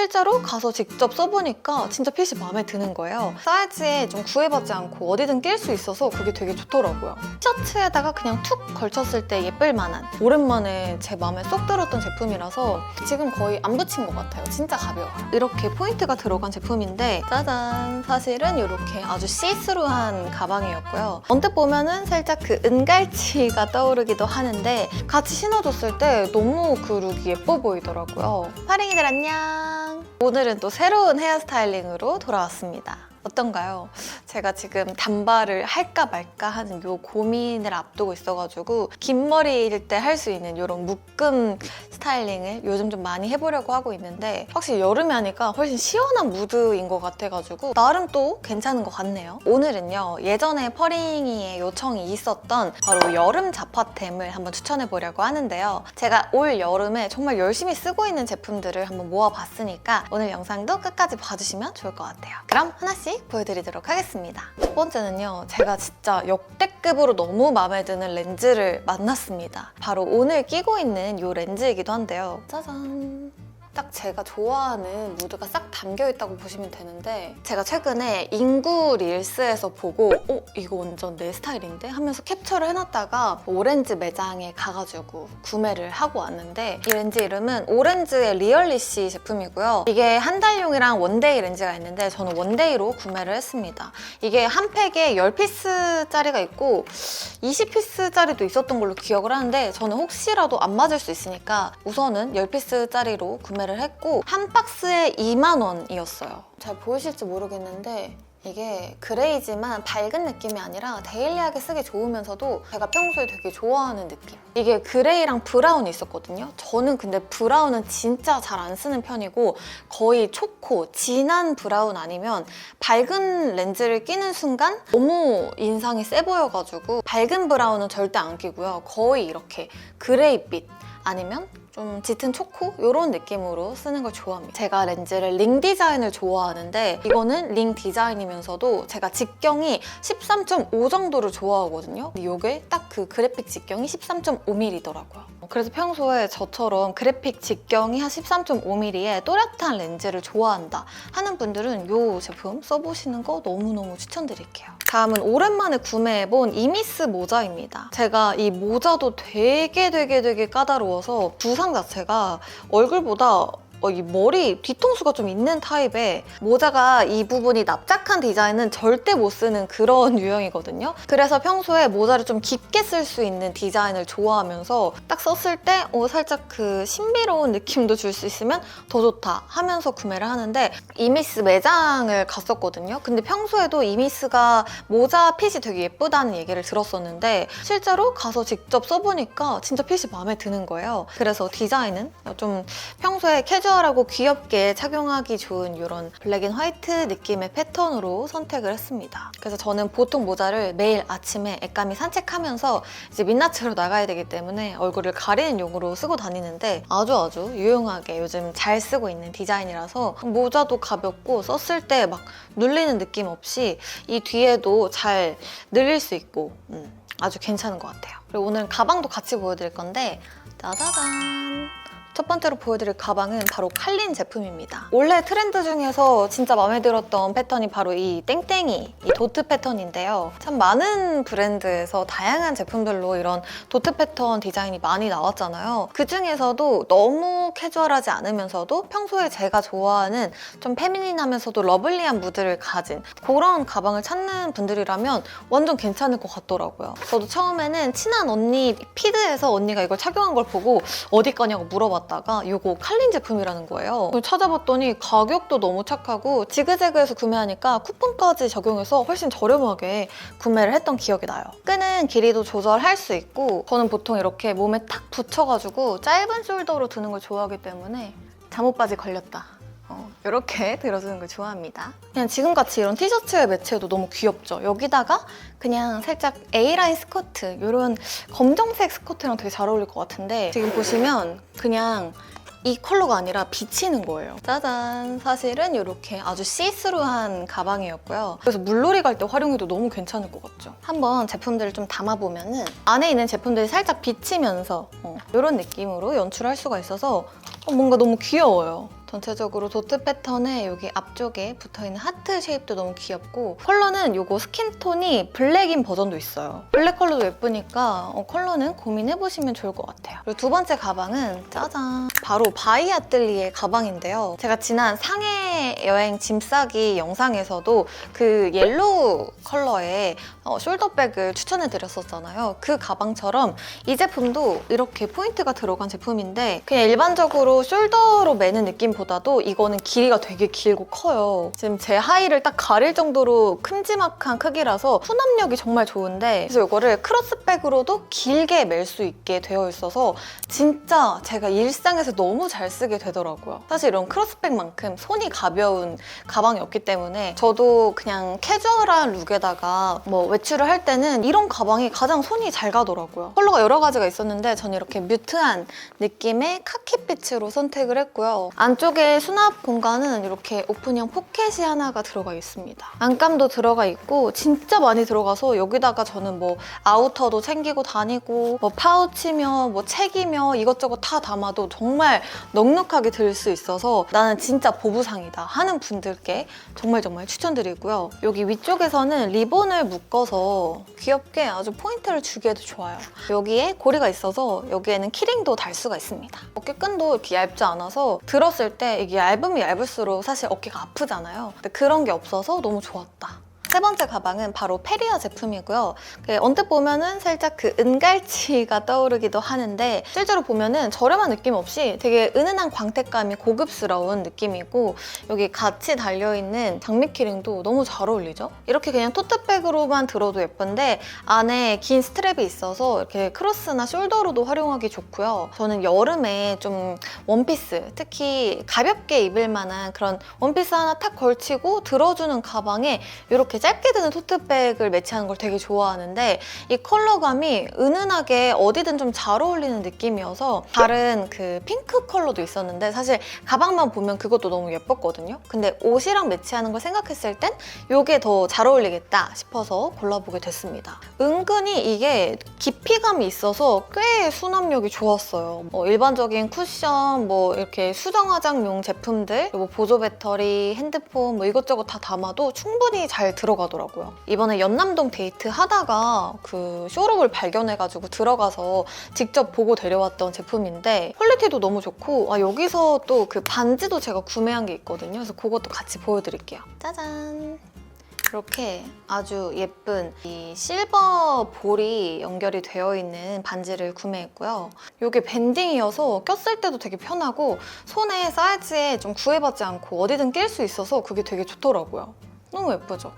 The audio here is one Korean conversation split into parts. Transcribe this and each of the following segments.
실제로 가서 직접 써보니까 진짜 핏이 마음에 드는 거예요. 사이즈에 좀 구애받지 않고 어디든 낄 수 있어서 그게 되게 좋더라고요. 티셔츠에다가 그냥 툭 걸쳤을 때 예쁠 만한 오랜만에 제 마음에 쏙 들었던 제품이라서 지금 거의 안 붙인 것 같아요. 진짜 가벼워요. 이렇게 포인트가 들어간 제품인데 짜잔! 사실은 이렇게 아주 시스루한 가방이었고요. 언뜻 보면은 살짝 그 은갈치가 떠오르기도 하는데 같이 신어줬을 때 너무 그 룩이 예뻐 보이더라고요. 파랭이들 안녕! 오늘은 또 새로운 헤어스타일링으로 돌아왔습니다. 어떤가요? 제가 지금 단발을 할까 말까 하는 요 고민을 앞두고 있어가지고 긴 머리일 때 할 수 있는 이런 묶음 스타일링을 요즘 좀 많이 해보려고 하고 있는데 확실히 여름에 하니까 훨씬 시원한 무드인 것 같아가지고 나름 또 괜찮은 것 같네요. 오늘은요 예전에 퍼링이의 요청이 있었던 바로 여름 잡화템을 한번 추천해보려고 하는데요. 제가 올 여름에 정말 열심히 쓰고 있는 제품들을 한번 모아봤으니까 오늘 영상도 끝까지 봐주시면 좋을 것 같아요. 그럼 하나씩 보여드리도록 하겠습니다. 첫 번째는요 제가 진짜 역대급으로 너무 마음에 드는 렌즈를 만났습니다. 바로 오늘 끼고 있는 이 렌즈이기도 한데요. 짜잔. 딱 제가 좋아하는 무드가 싹 담겨 있다고 보시면 되는데 제가 최근에 인구 릴스에서 보고 어 이거 완전 내 스타일인데? 하면서 캡처를 해놨다가 오렌지 매장에 가가지고 구매를 하고 왔는데 이 렌즈 이름은 오렌즈의 리얼리시 제품이고요. 이게 한 달용이랑 원데이 렌즈가 있는데 저는 원데이로 구매를 했습니다. 이게 한 팩에 10피스짜리가 있고 20피스짜리도 있었던 걸로 기억을 하는데 저는 혹시라도 안 맞을 수 있으니까 우선은 10피스짜리로 구매를 했고 한 박스에 2만 원이었어요. 잘 보이실지 모르겠는데 이게 그레이지만 밝은 느낌이 아니라 데일리하게 쓰기 좋으면서도 제가 평소에 되게 좋아하는 느낌. 이게 그레이랑 브라운이 있었거든요. 저는 근데 브라운은 진짜 잘 안 쓰는 편이고 거의 초코, 진한 브라운 아니면 밝은 렌즈를 끼는 순간 너무 인상이 세 보여가지고 밝은 브라운은 절대 안 끼고요. 거의 이렇게 그레이빛 아니면 좀 짙은 초코 이런 느낌으로 쓰는 걸 좋아합니다. 제가 렌즈를 링 디자인을 좋아하는데 이거는 링 디자인이면서도 제가 직경이 13.5 정도를 좋아하거든요. 근데 이게 딱 그 그래픽 직경이 13.5mm더라고요. 그래서 평소에 저처럼 그래픽 직경이 한 13.5mm의 또렷한 렌즈를 좋아한다 하는 분들은 이 제품 써보시는 거 너무너무 추천드릴게요. 다음은 오랜만에 구매해본 이미스 모자입니다. 제가 이 모자도 되게 되게 되게 까다로워서 두상 자체가 얼굴보다 어, 이 머리 뒤통수가 좀 있는 타입의 모자가 이 부분이 납작한 디자인은 절대 못 쓰는 그런 유형이거든요. 그래서 평소에 모자를 좀 깊게 쓸 수 있는 디자인을 좋아하면서 딱 썼을 때 어, 살짝 그 신비로운 느낌도 줄 수 있으면 더 좋다 하면서 구매를 하는데 이미스 매장을 갔었거든요. 근데 평소에도 이미스가 모자 핏이 되게 예쁘다는 얘기를 들었었는데 실제로 가서 직접 써보니까 진짜 핏이 마음에 드는 거예요. 그래서 디자인은 좀 평소에 캐주얼 하고 귀엽게 착용하기 좋은 이런 블랙 앤 화이트 느낌의 패턴으로 선택을 했습니다. 그래서 저는 보통 모자를 매일 아침에 애까미 산책하면서 이제 민낯으로 나가야 되기 때문에 얼굴을 가리는 용으로 쓰고 다니는데 아주 아주 유용하게 요즘 잘 쓰고 있는 디자인이라서 모자도 가볍고 썼을 때 막 눌리는 느낌 없이 이 뒤에도 잘 늘릴 수 있고 음, 아주 괜찮은 것 같아요. 그리고 오늘 가방도 같이 보여드릴 건데 짜자잔 첫 번째로 보여드릴 가방은 바로 칼린 제품입니다. 원래 트렌드 중에서 진짜 마음에 들었던 패턴이 바로 이 땡땡이, 이 도트 패턴인데요. 참 많은 브랜드에서 다양한 제품들로 이런 도트 패턴 디자인이 많이 나왔잖아요. 그 중에서도 너무 캐주얼하지 않으면서도 평소에 제가 좋아하는 좀 페미닌하면서도 러블리한 무드를 가진 그런 가방을 찾는 분들이라면 완전 괜찮을 것 같더라고요. 저도 처음에는 친한 언니 피드에서 언니가 이걸 착용한 걸 보고 어디 거냐고 물어봤 다가 이거 칼린 제품이라는 거예요. 찾아봤더니 가격도 너무 착하고 지그재그에서 구매하니까 쿠폰까지 적용해서 훨씬 저렴하게 구매를 했던 기억이 나요. 끄는 길이도 조절할 수 있고 저는 보통 이렇게 몸에 탁 붙여가지고 짧은 숄더로 드는 걸 좋아하기 때문에 잠옷 바지 걸렸다. 어, 이렇게 들어주는 걸 좋아합니다. 그냥 지금같이 이런 티셔츠에 매치해도 너무 귀엽죠? 여기다가 그냥 살짝 A라인 스커트, 이런 검정색 스커트랑 되게 잘 어울릴 것 같은데 지금 보시면 그냥 이 컬러가 아니라 비치는 거예요. 짜잔! 사실은 이렇게 아주 시스루한 가방이었고요. 그래서 물놀이 갈 때 활용해도 너무 괜찮을 것 같죠? 한번 제품들을 좀 담아보면 은 안에 있는 제품들이 살짝 비치면서 어, 이런 느낌으로 연출할 수가 있어서 어, 뭔가 너무 귀여워요. 전체적으로 도트 패턴에 여기 앞쪽에 붙어있는 하트 쉐입도 너무 귀엽고 컬러는 요거 스킨톤이 블랙인 버전도 있어요. 블랙 컬러도 예쁘니까 어, 컬러는 고민해보시면 좋을 것 같아요. 그리고 두 번째 가방은 짜잔! 바로 바이 아뜰리에 가방인데요. 제가 지난 상해 여행 짐 싸기 영상에서도 그 옐로우 컬러의 어, 숄더백을 추천해드렸었잖아요. 그 가방처럼 이 제품도 이렇게 포인트가 들어간 제품인데 그냥 일반적으로 숄더로 매는 느낌 보다도 이거는 길이가 되게 길고 커요. 지금 제 하의를 딱 가릴 정도로 큼지막한 크기라서 수납력이 정말 좋은데 그래서 이거를 크로스백으로도 길게 멜 수 있게 되어 있어서 진짜 제가 일상에서 너무 잘 쓰게 되더라고요. 사실 이런 크로스백만큼 손이 가벼운 가방이 없기 때문에 저도 그냥 캐주얼한 룩에다가 뭐 외출을 할 때는 이런 가방이 가장 손이 잘 가더라고요. 컬러가 여러 가지가 있었는데 저는 이렇게 뮤트한 느낌의 카키빛으로 선택을 했고요. 안쪽 에 수납 공간은 이렇게 오픈형 포켓이 하나가 들어가 있습니다. 안감도 들어가 있고 진짜 많이 들어가서 여기다가 저는 뭐 아우터도 챙기고 다니고 뭐 파우치며 뭐 책이며 이것저것 다 담아도 정말 넉넉하게 들 수 있어서 나는 진짜 보부상이다 하는 분들께 정말 정말 추천드리고요. 여기 위쪽에서는 리본을 묶어서 귀엽게 아주 포인트를 주기에도 좋아요. 여기에 고리가 있어서 여기에는 키링도 달 수가 있습니다. 어깨끈도 이렇게 얇지 않아서 들었을 때 이게 얇으면 얇을수록 사실 어깨가 아프잖아요. 근데 그런 게 없어서 너무 좋았다. 세 번째 가방은 바로 페리아 제품이고요. 그 언뜻 보면은 살짝 그 은갈치가 떠오르기도 하는데 실제로 보면은 저렴한 느낌 없이 되게 은은한 광택감이 고급스러운 느낌이고 여기 같이 달려있는 장미 키링도 너무 잘 어울리죠? 이렇게 그냥 토트백으로만 들어도 예쁜데 안에 긴 스트랩이 있어서 이렇게 크로스나 숄더로도 활용하기 좋고요. 저는 여름에 좀 원피스, 특히 가볍게 입을 만한 그런 원피스 하나 탁 걸치고 들어주는 가방에 이렇게 짧게 드는 토트백을 매치하는 걸 되게 좋아하는데 이 컬러감이 은은하게 어디든 좀 잘 어울리는 느낌이어서 다른 그 핑크 컬러도 있었는데 사실 가방만 보면 그것도 너무 예뻤거든요. 근데 옷이랑 매치하는 걸 생각했을 땐 이게 더 잘 어울리겠다 싶어서 골라보게 됐습니다. 은근히 이게 깊이감이 있어서 꽤 수납력이 좋았어요. 뭐 일반적인 쿠션, 뭐 이렇게 수정 화장용 제품들, 뭐 보조 배터리, 핸드폰 뭐 이것저것 다 담아도 충분히 잘 들어 가더라고요. 이번에 연남동 데이트 하다가 그 쇼룸을 발견해가지고 들어가서 직접 보고 데려왔던 제품인데 퀄리티도 너무 좋고 아, 여기서 또 그 반지도 제가 구매한 게 있거든요. 그래서 그것도 같이 보여드릴게요. 짜잔! 이렇게 아주 예쁜 이 실버 볼이 연결이 되어 있는 반지를 구매했고요. 이게 밴딩이어서 꼈을 때도 되게 편하고 손에 사이즈에 좀 구애받지 않고 어디든 낄 수 있어서 그게 되게 좋더라고요. 너무 예쁘죠?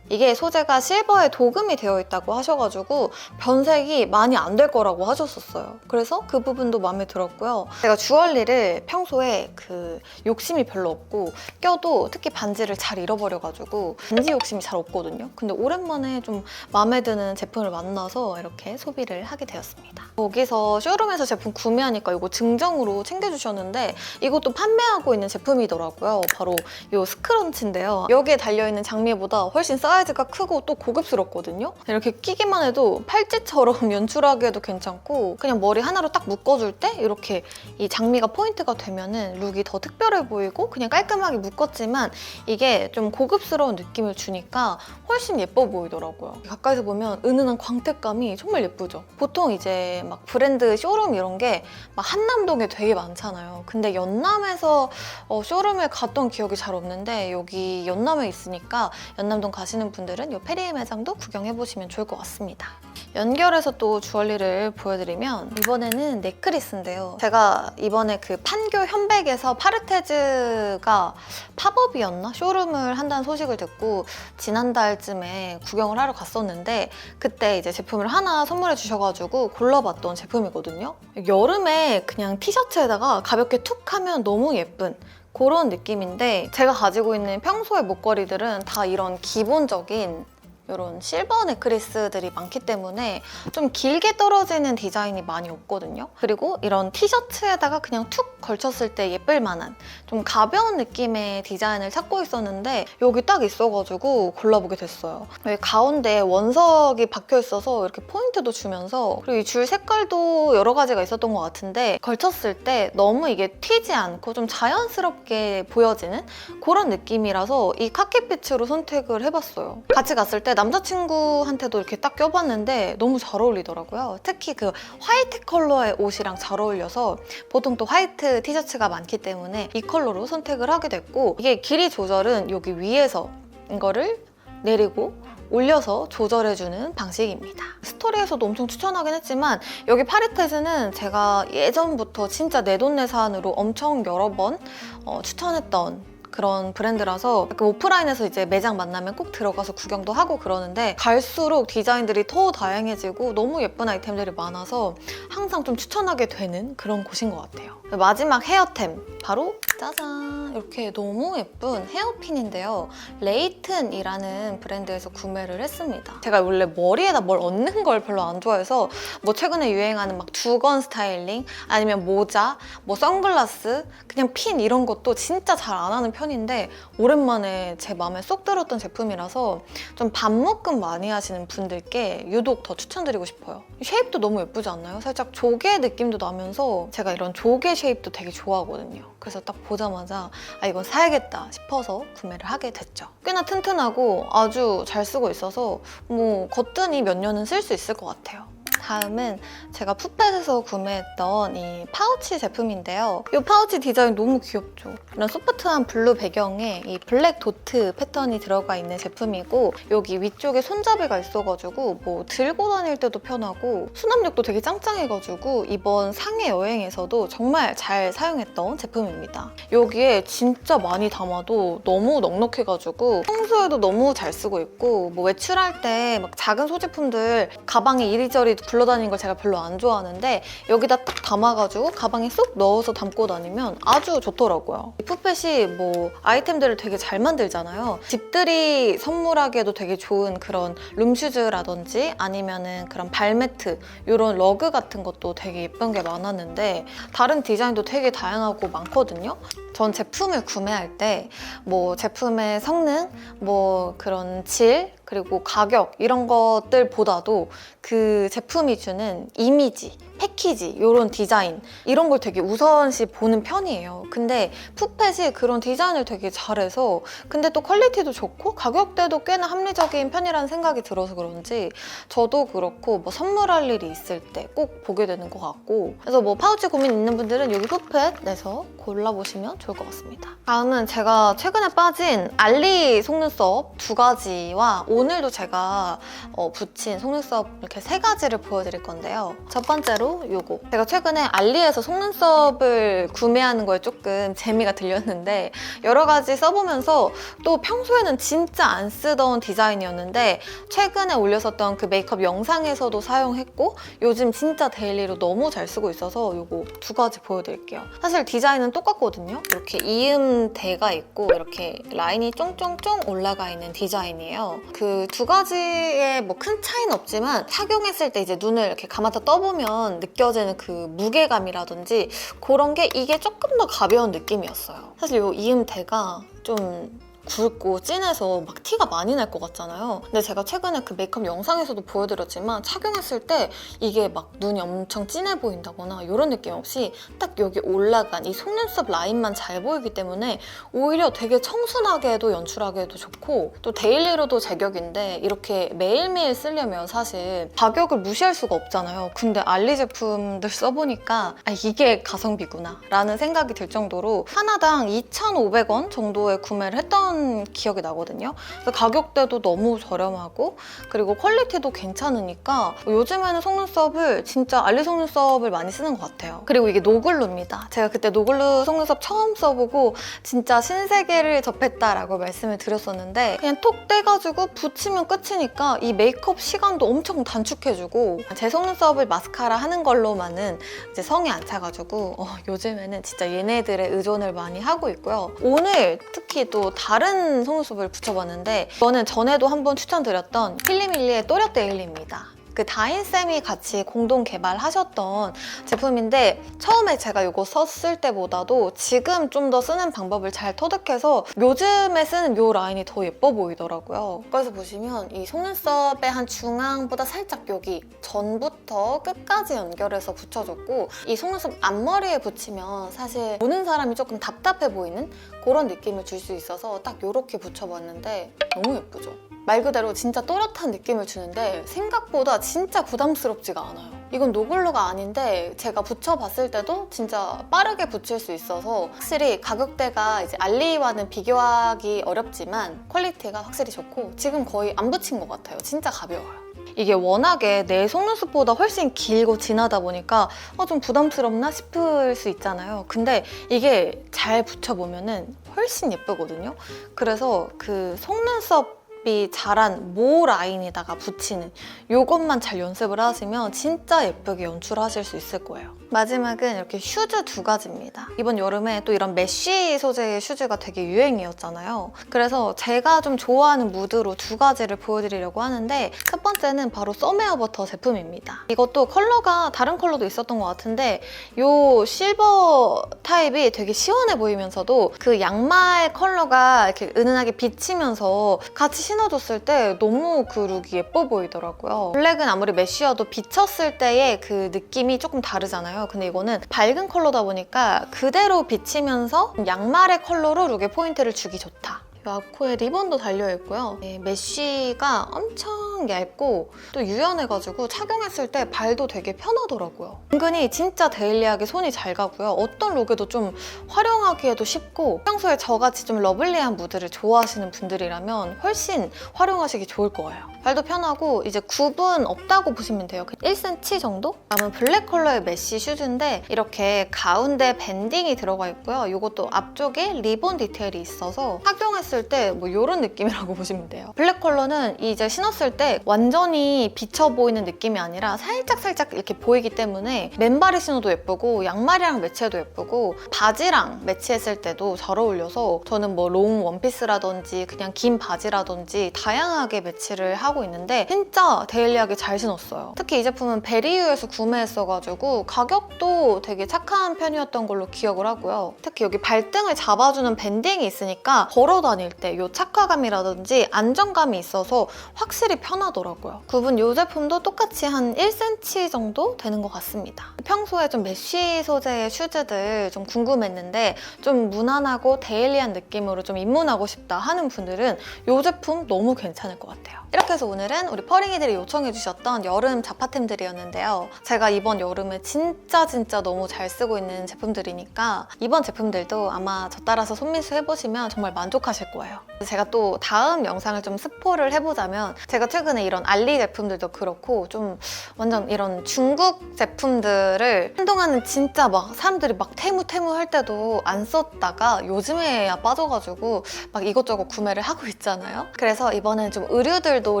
이게 소재가 실버에 도금이 되어 있다고 하셔가지고 변색이 많이 안 될 거라고 하셨었어요. 그래서 그 부분도 마음에 들었고요. 제가 주얼리를 평소에 그 욕심이 별로 없고 껴도 특히 반지를 잘 잃어버려가지고 반지 욕심이 잘 없거든요. 근데 오랜만에 좀 마음에 드는 제품을 만나서 이렇게 소비를 하게 되었습니다. 여기서 쇼룸에서 제품 구매하니까 이거 증정으로 챙겨주셨는데 이것도 판매하고 있는 제품이더라고요. 바로 이 스크런치인데요. 여기에 달려있는 장미보다 훨씬 사이즈가 크고 또 고급스럽거든요. 이렇게 끼기만 해도 팔찌처럼 연출하기에도 괜찮고 그냥 머리 하나로 딱 묶어줄 때 이렇게 이 장미가 포인트가 되면은 룩이 더 특별해 보이고 그냥 깔끔하게 묶었지만 이게 좀 고급스러운 느낌을 주니까 훨씬 예뻐 보이더라고요. 가까이서 보면 은은한 광택감이 정말 예쁘죠. 보통 이제 막 브랜드 쇼룸 이런 게 막 한남동에 되게 많잖아요. 근데 연남에서 어, 쇼룸을 갔던 기억이 잘 없는데 여기 연남에 있으니까 연남동 가시는 분들은 이 페리 매장도 구경해 보시면 좋을 것 같습니다. 연결해서 또 주얼리를 보여드리면 이번에는 넥클리스인데요. 제가 이번에 그 판교 현백에서 파르테즈가 팝업이었나? 쇼룸을 한다는 소식을 듣고 지난달쯤에 구경을 하러 갔었는데 그때 이제 제품을 하나 선물해 주셔가지고 골라봤던 제품이거든요. 여름에 그냥 티셔츠에다가 가볍게 툭 하면 너무 예쁜 그런 느낌인데 제가 가지고 있는 평소의 목걸이들은 다 이런 기본적인 이런 실버 넥클리스들이 많기 때문에 좀 길게 떨어지는 디자인이 많이 없거든요. 그리고 이런 티셔츠에다가 그냥 툭 걸쳤을 때 예쁠 만한 좀 가벼운 느낌의 디자인을 찾고 있었는데 여기 딱 있어가지고 골라보게 됐어요. 가운데 원석이 박혀 있어서 이렇게 포인트도 주면서 그리고 이 줄 색깔도 여러 가지가 있었던 것 같은데 걸쳤을 때 너무 이게 튀지 않고 좀 자연스럽게 보여지는 그런 느낌이라서 이 카키빛으로 선택을 해봤어요. 같이 갔을 때 남자친구한테도 이렇게 딱 껴봤는데 너무 잘 어울리더라고요. 특히 그 화이트 컬러의 옷이랑 잘 어울려서 보통 또 화이트 티셔츠가 많기 때문에 이 컬러로 선택을 하게 됐고 이게 길이 조절은 여기 위에서 이거를 내리고 올려서 조절해주는 방식입니다. 스토리에서도 엄청 추천하긴 했지만 여기 파리테즈는 제가 예전부터 진짜 내돈내산으로 엄청 여러 번 어, 추천했던 그런 브랜드라서 약간 오프라인에서 이제 매장 만나면 꼭 들어가서 구경도 하고 그러는데 갈수록 디자인들이 더 다양해지고 너무 예쁜 아이템들이 많아서 항상 좀 추천하게 되는 그런 곳인 것 같아요. 마지막 헤어템 바로 짜잔 이렇게 너무 예쁜 헤어핀인데요. 레이튼이라는 브랜드에서 구매를 했습니다. 제가 원래 머리에다 뭘 얹는 걸 별로 안 좋아해서 뭐 최근에 유행하는 막 두건 스타일링 아니면 모자, 뭐 선글라스, 그냥 핀 이런 것도 진짜 잘 안 하는 편인데 오랜만에 제 마음에 쏙 들었던 제품이라서 좀 반묶음 많이 하시는 분들께 유독 더 추천드리고 싶어요. 쉐입도 너무 예쁘지 않나요? 살짝 조개 느낌도 나면서 제가 이런 조개 쉐입도 되게 좋아하거든요. 그래서 딱 보자마자 아 이건 사야겠다 싶어서 구매를 하게 됐죠. 꽤나 튼튼하고 아주 잘 쓰고 있어서 뭐 거뜬히 몇 년은 쓸 수 있을 것 같아요. 다음은 제가 푸펫에서 구매했던 이 파우치 제품인데요. 이 파우치 디자인 너무 귀엽죠? 이런 소프트한 블루 배경에 이 블랙 도트 패턴이 들어가 있는 제품이고 여기 위쪽에 손잡이가 있어가지고 뭐 들고 다닐 때도 편하고 수납력도 되게 짱짱해가지고 이번 상해 여행에서도 정말 잘 사용했던 제품입니다. 여기에 진짜 많이 담아도 너무 넉넉해가지고 평소에도 너무 잘 쓰고 있고 뭐 외출할 때 막 작은 소지품들 가방에 이리저리 굴러다니는 걸 제가 별로 안 좋아하는데 여기다 딱 담아가지고 가방에 쏙 넣어서 담고 다니면 아주 좋더라고요. 이 푸펫이 뭐 아이템들을 되게 잘 만들잖아요. 집들이 선물하기에도 되게 좋은 그런 룸슈즈라든지 아니면은 그런 발매트 이런 러그 같은 것도 되게 예쁜 게 많았는데 다른 디자인도 되게 다양하고 많거든요. 전 제품을 구매할 때 뭐 제품의 성능, 뭐 그런 질, 그리고 가격 이런 것들보다도 그 제품이 주는 이미지, 패키지, 이런 디자인 이런 걸 되게 우선시 보는 편이에요. 근데 푸펫이 그런 디자인을 되게 잘해서 근데 또 퀄리티도 좋고 가격대도 꽤나 합리적인 편이라는 생각이 들어서 그런지 저도 그렇고 뭐 선물할 일이 있을 때 꼭 보게 되는 것 같고 그래서 뭐 파우치 고민 있는 분들은 여기 푸펫 내서 골라보시면 좋을 것 같습니다. 다음은 제가 최근에 빠진 알리 속눈썹 두 가지와 오늘도 제가 어, 붙인 속눈썹 이렇게 세 가지를 보여드릴 건데요. 첫 번째로 요거. 제가 최근에 알리에서 속눈썹을 구매하는 거에 조금 재미가 들렸는데 여러 가지 써보면서 또 평소에는 진짜 안 쓰던 디자인이었는데 최근에 올렸었던 그 메이크업 영상에서도 사용했고 요즘 진짜 데일리로 너무 잘 쓰고 있어서 요거 두 가지 보여드릴게요. 사실 디자인은 똑같거든요. 이렇게 이음대가 있고 이렇게 라인이 쫑쫑쫑 올라가 있는 디자인이에요. 그 두 가지의 뭐 큰 차이는 없지만 착용했을 때 이제 눈을 이렇게 감았다 떠보면 느껴지는 그 무게감이라든지 그런 게 이게 조금 더 가벼운 느낌이었어요. 사실 이 이음대가 좀 굵고 진해서 막 티가 많이 날 것 같잖아요. 근데 제가 최근에 그 메이크업 영상에서도 보여드렸지만 착용했을 때 이게 막 눈이 엄청 진해 보인다거나 이런 느낌 없이 딱 여기 올라간 이 속눈썹 라인만 잘 보이기 때문에 오히려 되게 청순하게도 연출하기에도 좋고 또 데일리로도 제격인데 이렇게 매일매일 쓰려면 사실 가격을 무시할 수가 없잖아요. 근데 알리 제품들 써보니까 아, 이게 가성비구나 라는 생각이 들 정도로 하나당 2,500원 정도에 구매를 했던 기억이 나거든요. 그래서 가격대도 너무 저렴하고 그리고 퀄리티도 괜찮으니까 요즘에는 속눈썹을 진짜 알리 속눈썹을 많이 쓰는 것 같아요. 그리고 이게 노글루입니다. 제가 그때 노글루 속눈썹 처음 써보고 진짜 신세계를 접했다라고 말씀을 드렸었는데 그냥 톡 떼가지고 붙이면 끝이니까 이 메이크업 시간도 엄청 단축해주고 제 속눈썹을 마스카라 하는 걸로만은 이제 성이 안 차가지고 어, 요즘에는 진짜 얘네들의 의존을 많이 하고 있고요. 오늘 특히 또 다른 속눈썹을 붙여봤는데 이거는 전에도 한번 추천드렸던 필리밀리의 또렷 데일리입니다. 그 다인쌤이 같이 공동 개발하셨던 제품인데 처음에 제가 이거 썼을 때보다도 지금 좀 더 쓰는 방법을 잘 터득해서 요즘에 쓰는 이 라인이 더 예뻐 보이더라고요. 그래서 보시면 이 속눈썹의 한 중앙보다 살짝 여기 전부터 끝까지 연결해서 붙여줬고 이 속눈썹 앞머리에 붙이면 사실 보는 사람이 조금 답답해 보이는 그런 느낌을 줄 수 있어서 딱 이렇게 붙여봤는데 너무 예쁘죠? 말 그대로 진짜 또렷한 느낌을 주는데 생각보다 진짜 부담스럽지가 않아요. 이건 노블러가 아닌데 제가 붙여봤을 때도 진짜 빠르게 붙일 수 있어서 확실히 가격대가 이제 알리와는 비교하기 어렵지만 퀄리티가 확실히 좋고 지금 거의 안 붙인 것 같아요. 진짜 가벼워요. 이게 워낙에 내 속눈썹보다 훨씬 길고 진하다 보니까 어, 좀 부담스럽나 싶을 수 있잖아요. 근데 이게 잘 붙여보면은 훨씬 예쁘거든요. 그래서 그 속눈썹 이 자란 모 라인에다가 붙이는 이것만 잘 연습을 하시면 진짜 예쁘게 연출하실 수 있을 거예요. 마지막은 이렇게 슈즈 두 가지입니다. 이번 여름에 또 이런 메쉬 소재의 슈즈가 되게 유행이었잖아요. 그래서 제가 좀 좋아하는 무드로 두 가지를 보여드리려고 하는데 첫 번째는 바로 썸웨어 버터 제품입니다. 이것도 컬러가 다른 컬러도 있었던 것 같은데 이 실버 타입이 되게 시원해 보이면서도 그 양말 컬러가 이렇게 은은하게 비치면서 같이 신어줬을 때 너무 그 룩이 예뻐 보이더라고요. 블랙은 아무리 메쉬여도 비쳤을 때의 그 느낌이 조금 다르잖아요. 근데 이거는 밝은 컬러다 보니까 그대로 비치면서 양말의 컬러로 룩에 포인트를 주기 좋다. 이 아코에 리본도 달려있고요. 네, 메쉬가 엄청 얇고 또 유연해가지고 착용했을 때 발도 되게 편하더라고요. 은근히 진짜 데일리하게 손이 잘 가고요. 어떤 룩에도 좀 활용하기에도 쉽고 평소에 저같이 좀 러블리한 무드를 좋아하시는 분들이라면 훨씬 활용하시기 좋을 거예요. 발도 편하고 이제 굽은 없다고 보시면 돼요. 1cm 정도? 다음은 블랙 컬러의 메쉬 슈즈인데 이렇게 가운데 밴딩이 들어가 있고요. 이것도 앞쪽에 리본 디테일이 있어서 착용했을 때 뭐 이런 느낌이라고 보시면 돼요. 블랙 컬러는 이제 신었을 때 완전히 비쳐 보이는 느낌이 아니라 살짝살짝 이렇게 보이기 때문에 맨발에 신어도 예쁘고 양말이랑 매치해도 예쁘고 바지랑 매치했을 때도 잘 어울려서 저는 뭐 롱 원피스라든지 그냥 긴 바지라든지 다양하게 매치를 하고 있는데 진짜 데일리하게 잘 신었어요. 특히 이 제품은 베리유에서 구매했어가지고 가격도 되게 착한 편이었던 걸로 기억을 하고요. 특히 여기 발등을 잡아주는 밴딩이 있으니까 걸어 다닐 때 이 착화감이라든지 안정감이 있어서 확실히 편하더라고요. 구분 이 제품도 똑같이 한 1cm 정도 되는 것 같습니다. 평소에 좀 메쉬 소재의 슈즈들 좀 궁금했는데 좀 무난하고 데일리한 느낌으로 좀 입문하고 싶다 하는 분들은 이 제품 너무 괜찮을 것 같아요. 이렇게 해서 오늘은 우리 퍼링이들이 요청해주셨던 여름 잡화템들이었는데요. 제가 이번 여름에 진짜 진짜 너무 잘 쓰고 있는 제품들이니까 이번 제품들도 아마 저 따라서 손민수 해보시면 정말 만족하실 거예요. 제가 또 다음 영상을 좀 스포를 해보자면 제가 최근에 이런 알리 제품들도 그렇고 좀 완전 이런 중국 제품들을 한동안은 진짜 막 사람들이 막 태무태무 할 때도 안 썼다가 요즘에야 빠져가지고 막 이것저것 구매를 하고 있잖아요. 그래서 이번엔 좀 의류들 도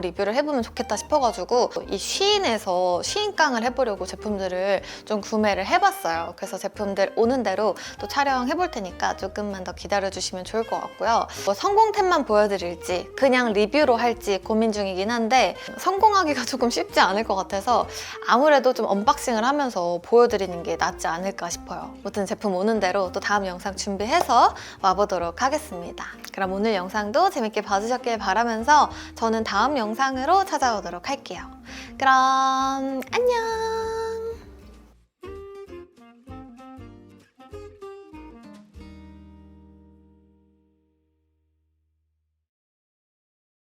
리뷰를 해보면 좋겠다 싶어가지고 이 쉬인에서 쉬인깡을 해보려고 제품들을 좀 구매를 해봤어요. 그래서 제품들 오는 대로 또 촬영해볼 테니까 조금만 더 기다려주시면 좋을 것 같고요. 뭐 성공템만 보여드릴지 그냥 리뷰로 할지 고민 중이긴 한데 성공하기가 조금 쉽지 않을 것 같아서 아무래도 좀 언박싱을 하면서 보여드리는 게 낫지 않을까 싶어요. 아무튼 제품 오는 대로 또 다음 영상 준비해서 와보도록 하겠습니다. 그럼 오늘 영상도 재밌게 봐주셨길 바라면서 저는 다음 영상으로 찾아오도록 할게요. 그럼 안녕!